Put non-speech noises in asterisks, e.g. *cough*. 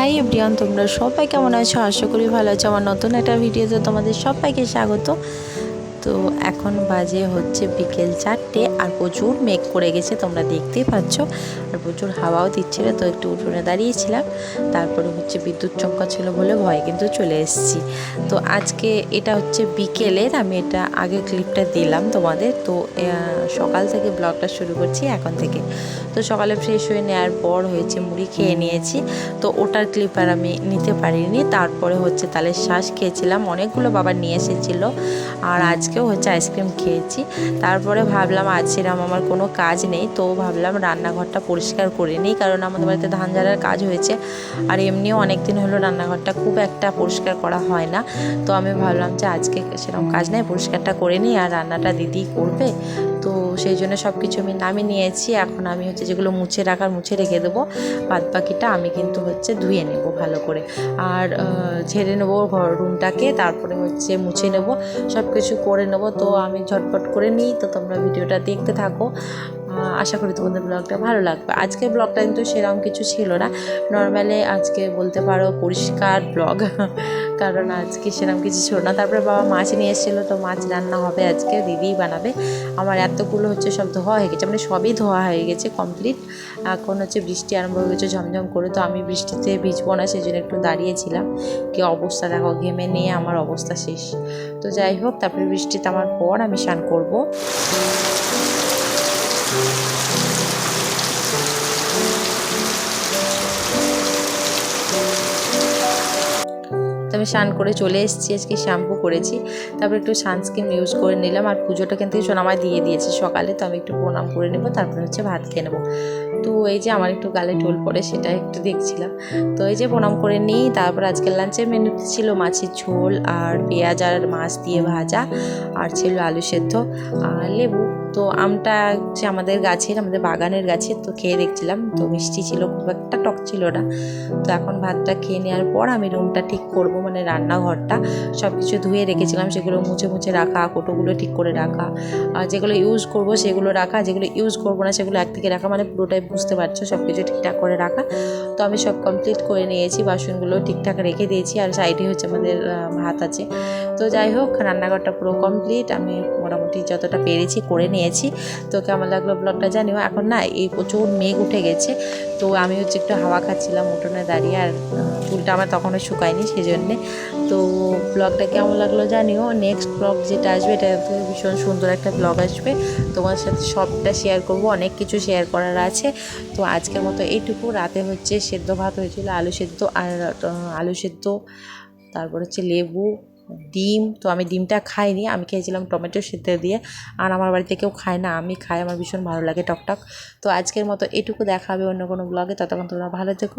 Hi everyone, তোমরা সবাই কেমন আছো? আশা করি ভালো আছো। আমার নতুন একটা ভিডিওতে তোমাদের সবাইকে স্বাগত। তো এখন বাজে হচ্ছে বিকেল চারটে আর প্রচুর মেঘ করে গেছে, তোমরা দেখতেই পাচ্ছ। আর প্রচুর হাওয়াও দিচ্ছিল তো একটু উঠোনে দাঁড়িয়েছিলাম। তারপরে হচ্ছে বিদ্যুৎ চমকা ছিল বলে ভয় কিন্তু চলে এসেছি। তো আজকে এটা হচ্ছে বিকেলের, আমি এটা আগে ক্লিপটা দিলাম তোমাদের। তো সকাল থেকে ব্লগটা শুরু করছি এখন থেকে। তো সকালে ফ্রেশ হয়ে নেওয়ার পর হয়েছে মুড়ি খেয়ে নিয়েছি। তো ওটার ক্লিপ আর আমি নিতে পারিনি। তারপরে হচ্ছে তালের শ্বাস খেয়েছিলাম। অনেকগুলো বাবা নিয়ে এসেছিল। আর আজকেও হচ্ছে আইসক্রিম খেয়েছি। তারপরে ভাবলাম, আজ সেরকম আমার কোনো কাজ নেই। তো ভাবলাম রান্নাঘরটা পরিষ্কার করে নিই। কারণ আমাদের বাড়িতে ধান ঝাড়ার কাজ হয়েছে। আর এমনিও অনেক দিন হলো রান্নাঘরটা খুব একটা পরিষ্কার করা হয় না। তো আমি ভাবলাম যে, আজকে সেরকম কাজ নেই, পরিষ্কারটা করে নিই। আর রান্নাটা দিদি করবে। তো সেই জন্য সব কিছু আমি নামিয়ে নিয়েছি। এখন আমি হচ্ছে যেগুলো মুছে রাখার মুছে রেখে দেবো। বাদ পাখিটা আমি কিন্তু হচ্ছে ধুয়ে নেব ভালো করে। আর ঝেড়ে নেব ঘর রুমটাকে, তারপরে হচ্ছে মুছে নেব। সব কিছু করে নেব। তো আমি ঝটপট করে নিই। তো তোমরা ভিডিওটা দেখতে থাকো। আশা করি তোমাদের ব্লগটা ভালো লাগবে। আজকের ব্লগটা কিন্তু সেরকম কিছু ছিল না। নর্মালি আজকে বলতে পারো পরিষ্কার ব্লগ, *laughs* কারণ আজকে সেরকম কিছু ছিল না। তারপরে বাবা মাছ নিয়ে এসেছিল, তো মাছ রান্না হবে আজকে, দিদিই বানাবে। আমার এতগুলো হচ্ছে সব ধোয়া হয়ে গেছে মানে সবই ধোয়া হয়ে গেছে কমপ্লিট এখন হচ্ছে বৃষ্টি আরম্ভ হয়ে গেছে, ঝমঝম করে, তো আমি বৃষ্টিতে ভিজবো না, সেই জন্য একটু দাঁড়িয়েছিলাম। কি অবস্থা, দেখো, ঘেমে নিয়ে আমার অবস্থা শেষ। তো যাই হোক, তারপরে বৃষ্টিতে আমার পর আমি স্নান করব। তো আমি স্নান করে চলে এসেছি, আজকে শ্যাম্পু করেছি। তারপর একটু সানস্ক্রিন ইউজ করে নিলাম। আর পুজোটা কিন্তু সোনামায় দিয়ে দিয়েছে সকালে, তো আমি একটু প্রণাম করে নেব, তারপরে হচ্ছে ভাত খেয়ে নেব। তো এই যে আমার একটু গালে টোল পড়ে, সেটা একটু দেখছিলাম। তো এই যে প্রণাম করে নিই, তারপর আজকের লাঞ্চের মেনুতে ছিল মাছের ঝোল আর পেঁয়াজ আর মাছ দিয়ে ভাজা, আর ছিল আলু সেদ্ধ আর লেবু। তো আমটা হচ্ছে আমাদের গাছের, আমাদের বাগানের গাছের, তো খেয়ে দেখছিলাম। তো মিষ্টি ছিল, খুব একটা টক ছিল না। তো এখন ভাতটা খেয়ে নেওয়ার পর আমি রুমটা ঠিক করব। মানে রান্নাঘরটা সব কিছু ধুয়ে রেখেছিলাম, সেগুলো মুছে মুছে রাখা, কোটোগুলো ঠিক করে রাখা। আর যেগুলো ইউজ করব সেগুলো রাখা, যেগুলো ইউজ করব না সেগুলো এক থেকে রাখা মানে পুরোটাই বুঝতে পারছ সব কিছু ঠিকঠাক করে রাখা। তো আমি সব কমপ্লিট করে নিয়েছি, বাসনগুলো ঠিকঠাক রেখে দিয়েছি, আর সাইডে হচ্ছে আমাদের ভাত আছে। তো যাই হোক, রান্নাঘরটা পুরো কমপ্লিট আমি মোটামুটি যতটা পেরেছি করে নিয়েছি। তো কেমন লাগল ব্লগটা জানিও। এখন না এই প্রচুর মেঘ উঠে গেছে। তো আমি হচ্ছে একটু হাওয়া খাচ্ছিলাম, উঠোনে দাঁড়িয়ে আর চুলটা আমার তখনও শুকায়নি সেই জন্যে তো ব্লগটা কেমন লাগল জানিও। নেক্সট ব্লগ যেটা আসবে এটা ভীষণ সুন্দর একটা ব্লগ আসবে। তোমার সাথে সবটা শেয়ার করব, অনেক কিছু শেয়ার করার আছে। তো আজকের মতো এইটুকু। রাতে হচ্ছে সেদ্ধ ভাত হয়েছিল, আলু সেদ্ধ আর আলু সেদ্ধ, তারপর হচ্ছে লেবু ডিম, তো আমি ডিমটা খাইনি, আমি খেয়েছিলাম টমেটো সেদ্ধ দিয়ে, আর আমার বাড়িতে কেউ খায় না, আমি খাই, আমার ভীষণ ভালো লাগে টকটক। তো আজকের মতো এটুকু দেখাবে অন্য কোনো ব্লগে ততক্ষণ তোমরা ভালো থেকো।